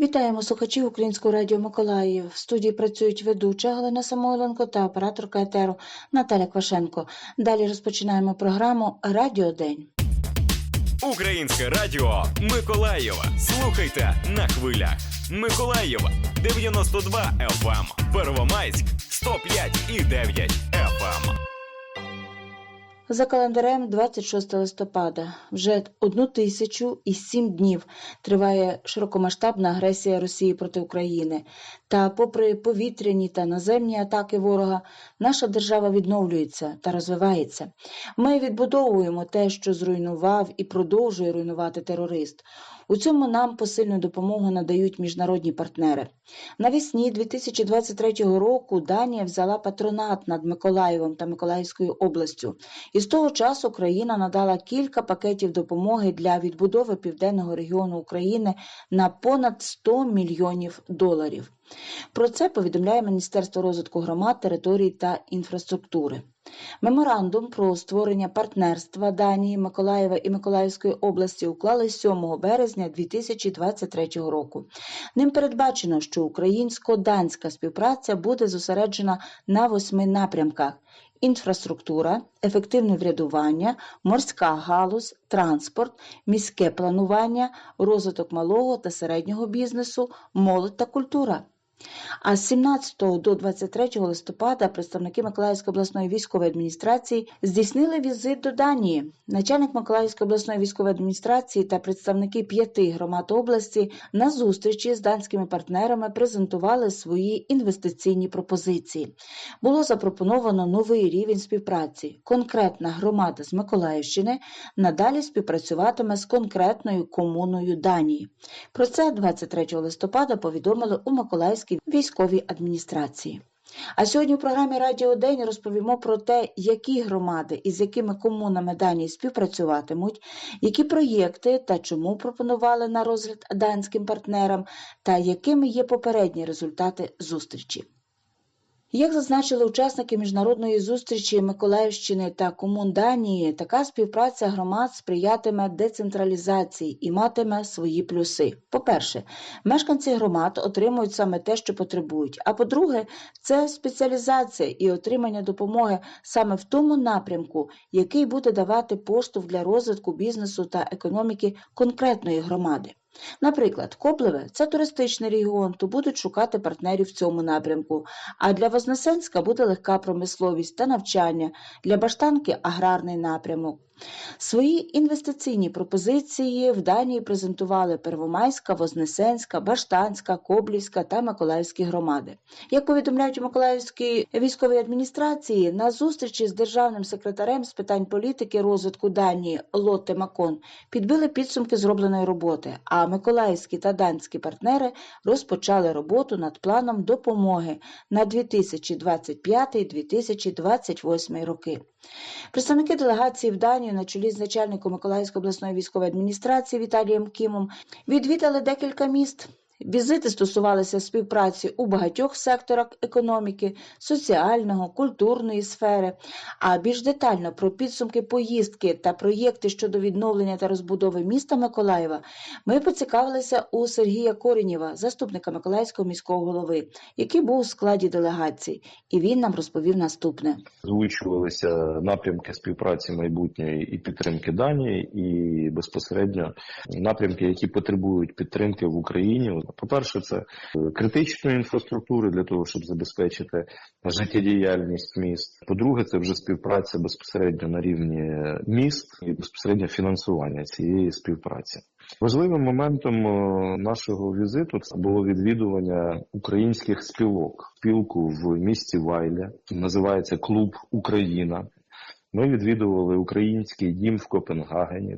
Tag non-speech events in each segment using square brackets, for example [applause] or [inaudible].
Вітаємо слухачів Українського радіо Миколаїв. В студії працюють ведуча Галина Самойленко та операторка етеру Наталя Квашенко. Далі розпочинаємо програму Радіодень. Українське радіо Миколаєва. Слухайте на хвилях. Миколаєва 92 FM. Первомайськ 105 і 9 FM. За календарем 26 листопада вже одну тисячу і сім днів триває широкомасштабна агресія Росії проти України. Та, попри повітряні та наземні атаки ворога, наша держава відновлюється та розвивається. Ми відбудовуємо те, що зруйнував і продовжує руйнувати терорист. У цьому нам посильну допомогу надають міжнародні партнери. Навесні 2023 року Данія взяла патронат над Миколаєвом та Миколаївською областю. І з того часу країна надала кілька пакетів допомоги для відбудови південного регіону України на понад 100 мільйонів доларів. Про це повідомляє Міністерство розвитку громад, територій та інфраструктури. Меморандум про створення партнерства Данії, Миколаєва і Миколаївської області уклали 7 березня 2023 року. Ним передбачено, що українсько-данська співпраця буде зосереджена на восьми напрямках: інфраструктура, ефективне врядування, морська галузь, транспорт, міське планування, розвиток малого та середнього бізнесу, молодь та культура. А з 17 до 23 листопада представники Миколаївської обласної військової адміністрації здійснили візит до Данії. Начальник Миколаївської обласної військової адміністрації та представники п'яти громад області на зустрічі з данськими партнерами презентували свої інвестиційні пропозиції. Було запропоновано новий рівень співпраці. Конкретна громада з Миколаївщини надалі співпрацюватиме з конкретною комуною Данії. Про це 23 листопада повідомили у Миколаївській військовій адміністрації. А сьогодні у програмі Радіо День розповімо про те, які громади і з якими комунами Данії співпрацюватимуть, які проєкти та чому пропонували на розгляд данським партнерам, та якими є попередні результати зустрічі. Як зазначили учасники міжнародної зустрічі Миколаївщини та комун Данії, така співпраця громад сприятиме децентралізації і матиме свої плюси. По-перше, мешканці громад отримують саме те, що потребують. А по-друге, це спеціалізація і отримання допомоги саме в тому напрямку, який буде давати поштовх для розвитку бізнесу та економіки конкретної громади. Наприклад, Коблеве це туристичний регіон, то будуть шукати партнерів в цьому напрямку. А для Вознесенська буде легка промисловість та навчання, для Баштанки аграрний напрямок. Свої інвестиційні пропозиції в Данії презентували Первомайська, Вознесенська, Баштанська, Коблівська та Миколаївські громади. Як повідомляють у Миколаївській військовій адміністрації, на зустрічі з державним секретарем з питань політики розвитку Данії Лотте Макон підбили підсумки зробленої роботи. А миколаївські та данські партнери розпочали роботу над планом допомоги на 2025-2028 роки. Представники делегації в Данію на чолі з начальником Миколаївської обласної військової адміністрації Віталієм Кімом відвідали декілька міст. Візити стосувалися співпраці у багатьох секторах економіки, соціального, культурної сфери. А більш детально про підсумки поїздки та проєкти щодо відновлення та розбудови міста Миколаєва ми поцікавилися у Сергія Коренєва, заступника Миколаївського міського голови, який був у складі делегації, і він нам розповів наступне. Озвучувалися напрямки співпраці майбутньої і підтримки Данії, і безпосередньо напрямки, які потребують підтримки в Україні. По-перше, це критичної інфраструктури для того, щоб забезпечити життєдіяльність міст. По-друге, це вже співпраця безпосередньо на рівні міст і безпосередньо фінансування цієї співпраці. Важливим моментом е, нашого візиту це було відвідування українських спілок. Спілку в місті Вайля називається Клуб Україна. Ми відвідували український дім в Копенгагені.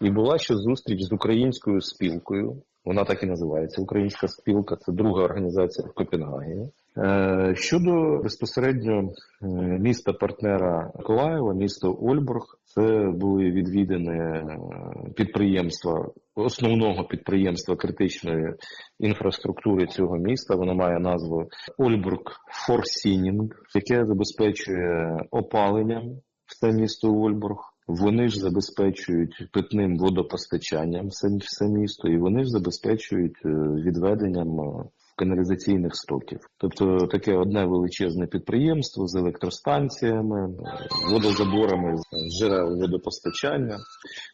І була ще зустріч з українською спілкою. Вона так і називається Українська спілка. Це друга організація в Копенгагені. Е, Щодо безпосередньо е, міста партнера Миколаєва, місто Ольбург, це були відвідини е, підприємства основного підприємства критичної інфраструктури цього міста. Воно має назву Ольбург Форсінінг, яке забезпечує опаленням все місто Ольбург. Вони ж забезпечують питним водопостачанням все, місто, і вони ж забезпечують е, відведенням е, каналізаційних стоків. Тобто таке одне величезне підприємство з електростанціями, водозаборами з джерел водопостачання.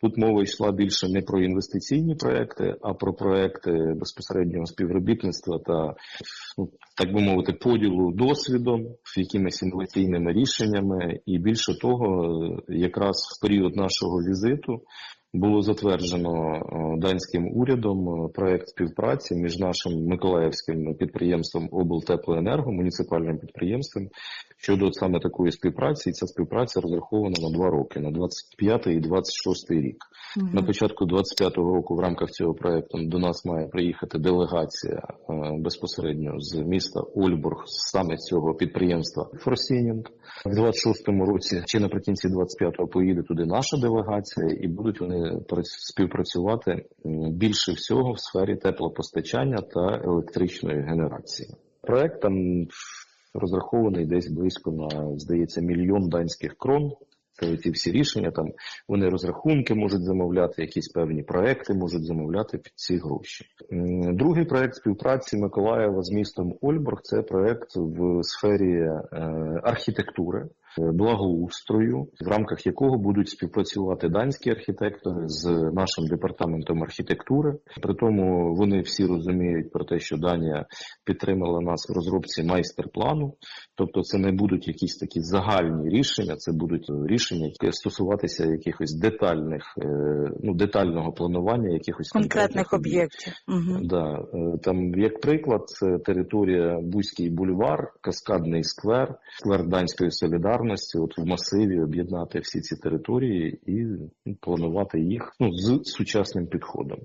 Тут мова йшла більше не про інвестиційні проекти, а про проекти безпосереднього співробітництва та, ну, так би мовити, поділу досвідом, якимись інноваційними рішеннями. І більше того, якраз в період нашого візиту було затверджено е, данським урядом е, проект співпраці між нашим миколаївським підприємством облтеплоенерго, муніципальним підприємством щодо саме такої співпраці. І ця співпраця розрахована на два роки, на 25 і 26 рік. На початку 25-го року в рамках цього проекту до нас має приїхати делегація е, безпосередньо з міста Ольбург, саме цього підприємства Форсінінг. В 26-му році чи наприкінці 25-го поїде туди наша делегація, і будуть вони співпрацювати більше всього в сфері теплопостачання та електричної генерації. Проект там розрахований десь близько на здається мільйон данських крон. Це ці всі рішення там вони розрахунки можуть замовляти, якісь певні проекти можуть замовляти під ці гроші. Другий проект співпраці Миколаєва з містом Ольборг це проект в сфері е, архітектури. Благоустрою, в рамках якого будуть співпрацювати данські архітектори з нашим департаментом архітектури. При тому вони всі розуміють про те, що Данія підтримала нас в розробці майстер-плану. Тобто, це не будуть якісь такі загальні рішення, це будуть рішення, які стосуватися якихось детальних, е, ну детального планування, якихось конкретних об'єктів. Угу. Да, е, там як приклад, це територія Бузький бульвар, Каскадний сквер, сквер Данської солідарності. От в масиві об'єднати всі ці території і ну, планувати їх ну, з сучасним підходом.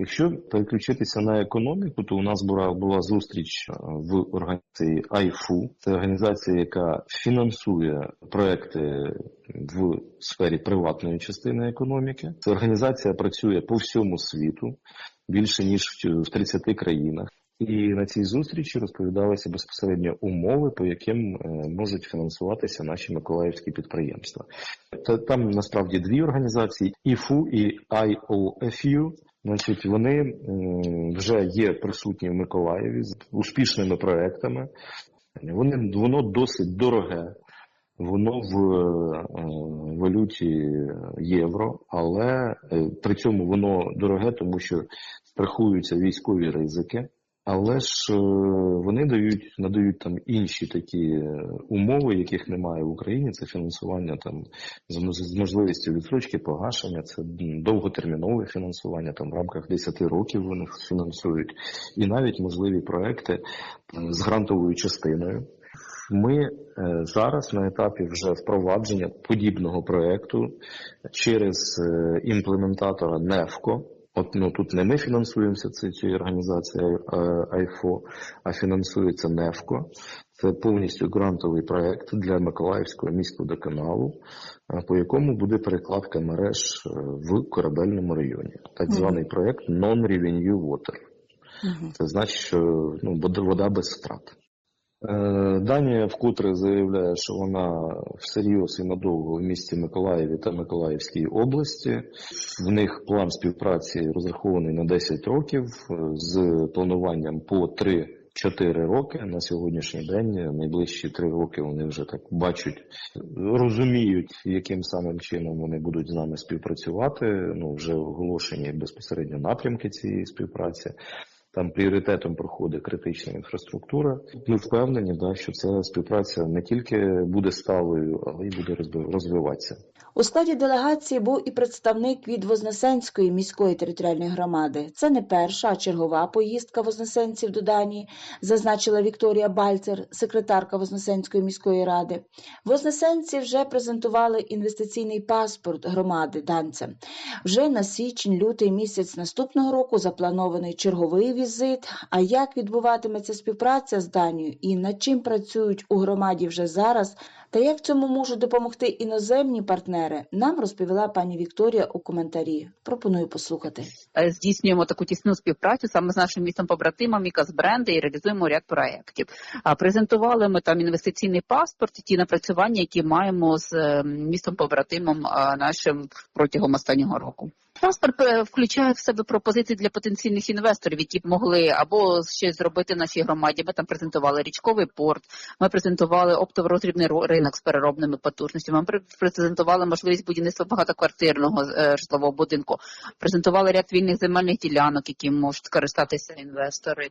Якщо переключитися на економіку, то у нас була, була зустріч е, в організації АйФУ. Це організація, яка фінансує проекти в сфері приватної частини економіки. Ця організація працює по всьому світу, більше ніж в 30 країнах. І на цій зустрічі розповідалися безпосередньо умови, по яким е, можуть фінансуватися наші миколаївські підприємства. Та там насправді дві організації: ІФУ і IOFU. Значить, вони вже є присутні в Миколаєві з успішними проектами. Вони воно досить дороге. Воно в е, валюті євро, але е, при цьому воно дороге, тому що страхуються військові ризики. Але ж е, вони дають надають там інші такі е, умови, яких немає в Україні. Це фінансування там з можливістю відсрочки погашення, це довготермінове фінансування. Там в рамках 10 років вони фінансують, і навіть можливі проекти з грантовою частиною. Ми е, зараз на етапі вже впровадження подібного проекту через імплементатора НЕФКО. От ну тут не ми фінансуємося ці- цією організацією е, АЙФО, а фінансується НЕФКО. Це повністю грантовий проект для Миколаївського міськводоканалу, е, по якому буде перекладка мереж е, в корабельному районі. Так званий проект Non-Revenue Water. Це значить, що ну, вода без втрат. Е, Данія вкотре заявляє, що вона всерйоз і надовго в місті Миколаєві та Миколаївській області. В них план співпраці розрахований на 10 років е, з плануванням по 3-4 роки. На сьогоднішній день найближчі 3 роки вони вже так бачать, розуміють, яким самим чином вони будуть з нами співпрацювати. Ну вже оголошені безпосередньо напрямки цієї співпраці. Там пріоритетом проходить критична інфраструктура. Ми впевнені, да, що ця співпраця не тільки буде сталою, але й буде розвиватися. У складі делегації був і представник від Вознесенської міської територіальної громади. Це не перша, а чергова поїздка вознесенців до Данії, зазначила Вікторія Бальцер, секретарка Вознесенської міської ради. Вознесенці вже презентували інвестиційний паспорт громади данцям. Вже на січень-лютий місяць наступного року запланований черговий візит. А як відбуватиметься співпраця з Данією і над чим працюють у громаді вже зараз, Та як цьому можуть допомогти іноземні партнери, нам розповіла пані Вікторія у коментарі. Пропоную послухати. Е, здійснюємо таку тісну співпрацю саме з нашим містом побратимом Мікас Бренди і реалізуємо ряд проєктів. Презентували ми там інвестиційний паспорт, ті напрацювання, які маємо з е, містом побратимом нашим протягом останнього року. Паспорт е, включає в себе пропозиції для потенційних інвесторів, які б могли або щось зробити в нашій громаді. Ми там презентували річковий порт, ми презентували оптово-розрібний ро- ринок з переробними потужностями. Ми презентували можливість будівництва багатоквартирного е, житлового будинку. Презентували ряд вільних земельних ділянок, які можуть скористатися інвестори.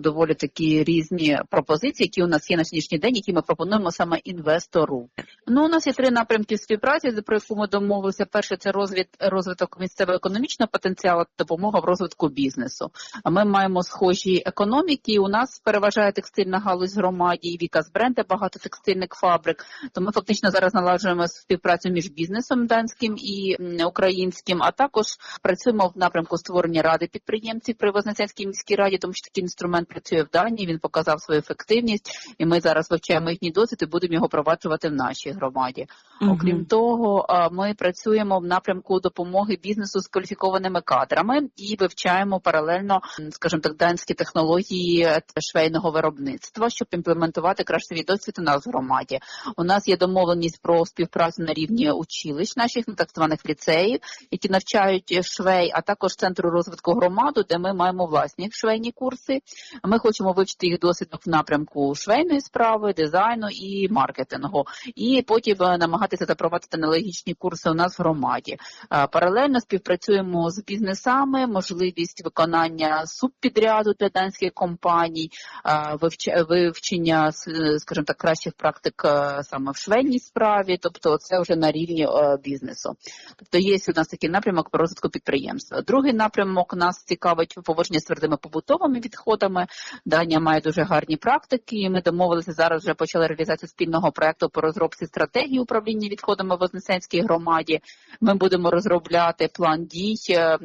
Доволі такі різні пропозиції, які у нас є на сьогоднішній день, які ми пропонуємо саме інвестору. Ну у нас є три напрямки співпраці, про яку ми домовилися. Перше це розвит, розвиток місцевого економічного потенціалу, допомога в розвитку бізнесу. А ми маємо схожі економіки. У нас переважає текстильна галузь громаді, Віка з бренда багато текстильних фабрик. То ми фактично зараз налагоджуємо співпрацю між бізнесом данським і українським, а також працюємо в напрямку створення ради підприємців при Вознесенській міській раді, тому що такий інструмент працює в Данії. Він показав свою ефективність, і ми зараз вивчаємо їхній досвід і будемо його впроваджувати в нашій громаді. Окрім того, ми працюємо в напрямку допомоги бізнесу з кваліфікованими кадрами і вивчаємо паралельно, скажімо так, данські технології е, швейного виробництва, щоб імплементувати кращий досвід у нас в громаді. У нас є домовленість про співпрацю на рівні училищ наших ну, так званих ліцеїв, які навчають швей, а також центру розвитку громаду, де ми маємо власні швейні курси. Ми хочемо вивчити їх досвід в напрямку швейної справи, дизайну і маркетингу, і потім е, намагатися запровадити аналогічні курси у нас в громаді. Е, Паралельно співпрацюємо з бізнесами, можливість виконання субпідряду для данських компаній, е, вивчення, скажімо так, кращих практик саме в швейній справі, тобто це вже на рівні е, бізнесу. Тобто є у нас такий напрямок по розвитку підприємства. Другий напрямок нас цікавить поводження з твердими побутовими відходами. Данія має дуже гарні практики. Ми домовилися зараз. Вже почали реалізацію спільного проекту по розробці стратегії управління відходами в Вознесенській громаді. Ми будемо розробляти план дій е,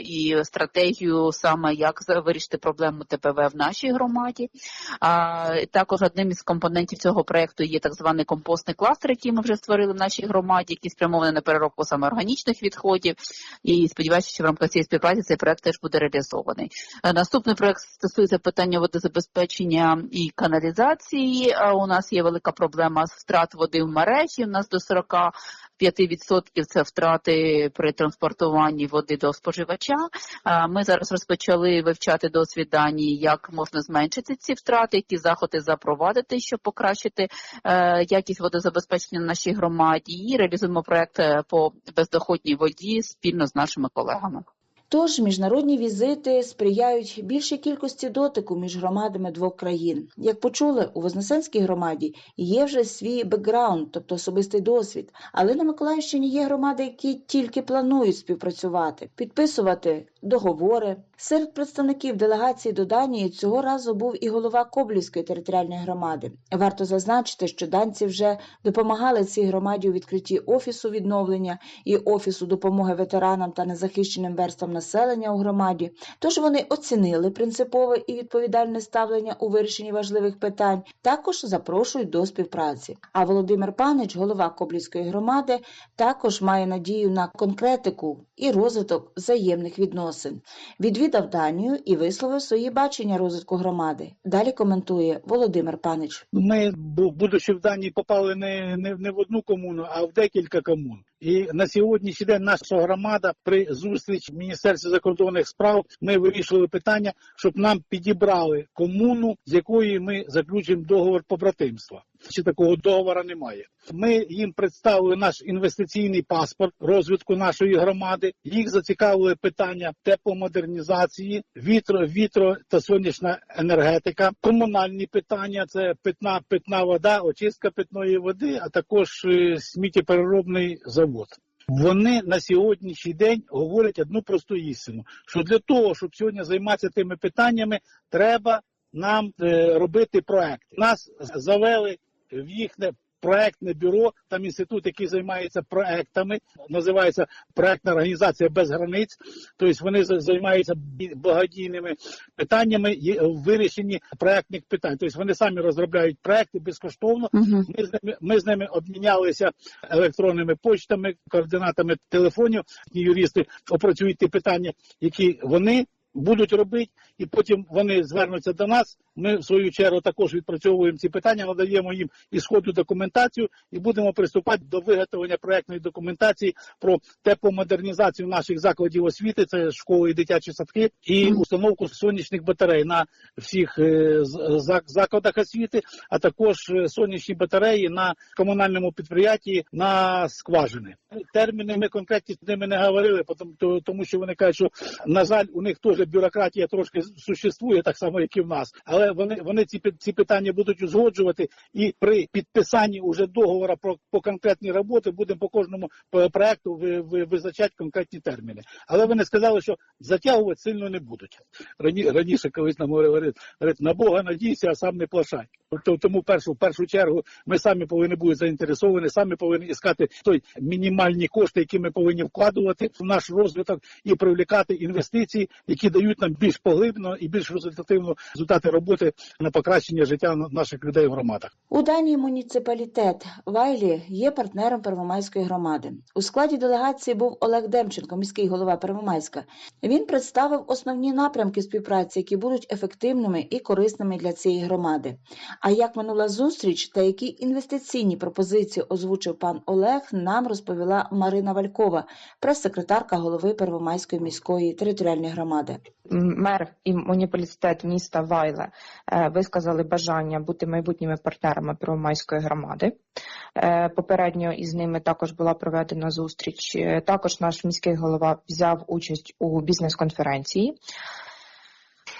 і стратегію саме як вирішити проблему ТПВ в нашій громаді. А також одним із компонентів цього проекту є так званий компостний кластер, який ми вже створили в нашій громаді, який спрямований на переробку саме органічних відходів. І сподіваюся, що в рамках цієї співпраці цей проект теж буде реалізований. Е, Наступний проект стосується питання водозабезпечення і каналізації. Е, У нас є велика проблема з втрат води в мережі. У нас до 40 5% це втрати при транспортуванні води до споживача. Ми зараз розпочали вивчати досвід Данії, як можна зменшити ці втрати, які заходи запровадити, щоб покращити е, якість водозабезпечення нашій громаді. І реалізуємо проект е, по бездоходній воді спільно з нашими колегами. Тож міжнародні візити сприяють більшій кількості дотику між громадами двох країн. Як почули, у Вознесенській громаді є вже свій бекграунд, тобто особистий досвід. Але на Миколаївщині є громади, які тільки планують співпрацювати, підписувати договори. Серед представників делегації до Данії цього разу був і голова Коблівської територіальної громади. Варто зазначити, що данці вже допомагали цій громаді у відкритті офісу відновлення і офісу допомоги ветеранам та незахищеним верствам населення у громаді. Тож вони оцінили принципове і відповідальне ставлення у вирішенні важливих питань. Також запрошують до співпраці. А Володимир Панич, голова Коблівської громади, також має надію на конкретику і розвиток взаємних відносин. Відвідав Данію і висловив свої бачення розвитку громади. Далі коментує Володимир Панич. Ми, бу- будучи в Данії, попали не, не, не в одну комуну, а в декілька комун. І на сьогоднішній день наша громада при зустрічі в Міністерстві закордонних справ ми вирішили питання, щоб нам підібрали комуну, з якої ми заключимо договор побратимства. Чи такого договору немає. Ми їм представили наш інвестиційний паспорт розвитку нашої громади. Їх зацікавили питання тепломодернізації, вітро, вітро та сонячна енергетика, комунальні питання це питна питна вода, очистка питної води, а також е, сміттєпереробний завод. Вони на сьогоднішній день говорять одну просту істину: що для того, щоб сьогодні займатися тими питаннями, треба нам е, робити проекти. Нас завели в їхнє проектне бюро, там інститут, який займається проектами, називається проектна організація без границь. Тобто вони за- займаються благодійними питаннями і вирішенні проектних питань. Тобто вони самі розробляють проекти безкоштовно. Угу. Ми з ними ми з ними обмінялися електронними почтами, координатами телефонів. Юристи опрацюють ті питання, які вони будуть робити, і потім вони звернуться до нас. Ми в свою чергу також відпрацьовуємо ці питання, надаємо їм ісходну документацію і будемо приступати до виготовлення проектної документації про тепломодернізацію наших закладів освіти, це школи і дитячі садки, і установку сонячних батарей на всіх е, закладах освіти, а також е, сонячні батареї на комунальному підприємстві на скважини. Терміни ми конкретні з ними не говорили, тому що вони кажуть, що на жаль, у них теж бюрократія трошки существує, так само як і в нас. Але вони вони ці ці питання будуть узгоджувати, і при підписанні уже договору про по конкретні роботи будемо по кожному проекту ви, ви, визначати конкретні терміни. Але вони сказали, що затягувати сильно не будуть. Рані, раніше колись нам говорили, на Бога надійся, а сам не плашай. Тобто тому першу в першу чергу ми самі повинні бути заінтересовані, самі повинні іскати той мінімальні кошти, які ми повинні вкладувати в наш розвиток і привлікати інвестиції, які дають нам більш поглиблено і більш результативно результати роботи на покращення життя наших людей в громадах. У Данії муніципалітет Вайлі є партнером Первомайської громади. У складі делегації був Олег Демченко, міський голова Первомайська. Він представив основні напрямки співпраці, які будуть ефективними і корисними для цієї громади. А як минула зустріч та які інвестиційні пропозиції озвучив пан Олег, нам розповіла Марина Валькова, прес-секретарка голови Первомайської міської територіальної громади. мер і муніципалітет міста Вайле висказали бажання бути майбутніми партнерами Первомайської громади. Е, Попередньо із ними також була проведена зустріч. Е, Також наш міський голова взяв участь у бізнес-конференції.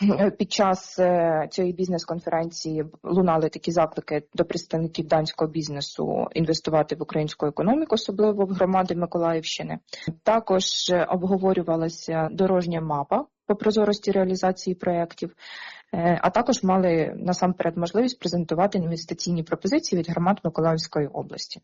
[laughs] Під час е, цієї бізнес-конференції лунали такі заклики до представників данського бізнесу інвестувати в українську економіку, особливо в громади Миколаївщини. Також е, обговорювалася дорожня мапа по прозорості реалізації проєктів, е, а також мали насамперед можливість презентувати інвестиційні пропозиції від громад Миколаївської області.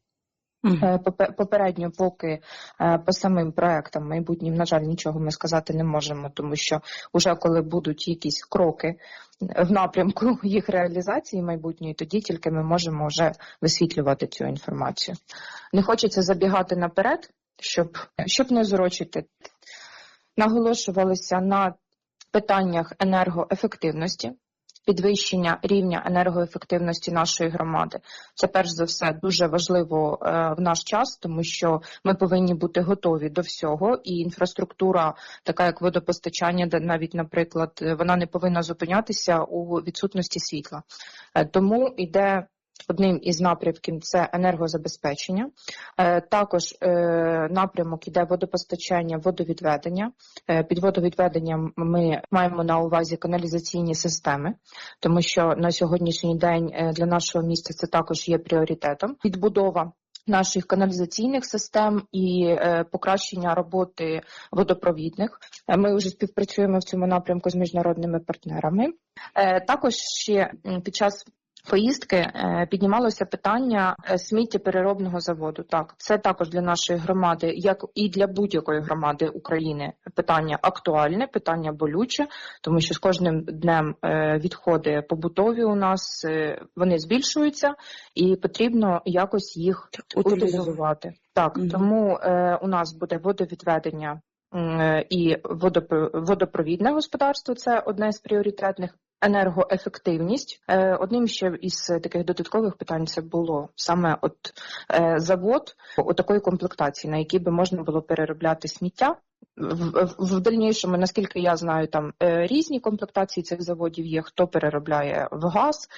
Е, попе- Попередньо, поки е, по самим проектам майбутнім, на жаль, нічого ми сказати не можемо, тому що вже коли будуть якісь кроки в напрямку [laughs] їх реалізації майбутньої, тоді тільки ми можемо вже висвітлювати цю інформацію. Не хочеться забігати наперед, щоб, щоб не зурочити. Наголошувалися на питаннях енергоефективності. Підвищення рівня енергоефективності нашої громади це перш за все дуже важливо е, в наш час, тому що ми повинні бути готові до всього, і інфраструктура, така як водопостачання, де навіть, наприклад, е, вона не повинна зупинятися у відсутності світла. Е, Тому йде одним із напрямків це енергозабезпечення. Е, Також е, напрямок іде водопостачання, водовідведення. Е, Під водовідведенням ми маємо на увазі каналізаційні системи, тому що на сьогоднішній день для нашого міста це також є пріоритетом. Відбудова наших каналізаційних систем і покращення роботи водопровідних. Ми вже співпрацюємо в цьому напрямку з міжнародними партнерами. Також ще під час поїздки е, піднімалося питання е, сміттєпереробного заводу. Так, це також для нашої громади, як і для будь-якої громади України, питання актуальне, питання болюче, тому що з кожним днем е, відходи побутові у нас вони збільшуються, і потрібно якось їх Утилізувати. Так, Мгм. тому у нас буде водовідведення і водопро- водопровідне господарство це одне з пріоритетних. Енергоефективність Е, одним ще із таких додаткових питань це було саме от е, завод у такої комплектації, на якій би можна було переробляти сміття. В, в, в дальнішому, наскільки я знаю, там е, різні комплектації цих заводів є. Хто переробляє в газ,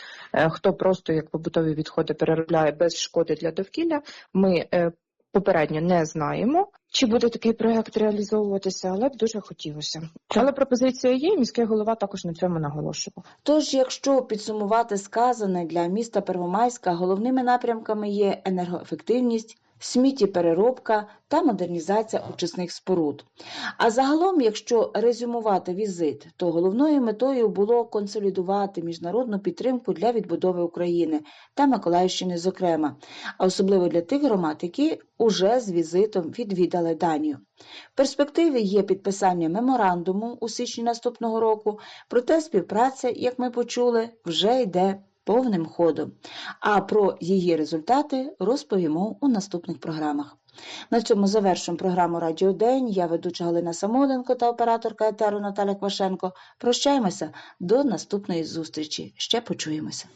хто просто як побутові відходи переробляє без шкоди для довкілля. Ми попередньо не знаємо, чи буде такий проект реалізовуватися, але б дуже хотілося. Але пропозиція є, міський голова також на цьому наголошував. Тож, якщо підсумувати сказане для міста Первомайська, головними напрямками є енергоефективність, сміттєпереробка та модернізація очисних споруд. А загалом, якщо резюмувати візит, то головною метою було консолідувати міжнародну підтримку для відбудови України та Миколаївщини, зокрема, а особливо для тих громад, які уже з візитом відвідали Данію. В перспективі є підписання меморандуму у січні наступного року, проте співпраця, як ми почули, вже йде повним ходом. А про її результати розповімо у наступних програмах. На цьому завершуємо програму Радіо День. Я ведуча Галина Самоденко та операторка етеру Наталя Квашенко. Прощаємося до наступної зустрічі. Ще почуємося.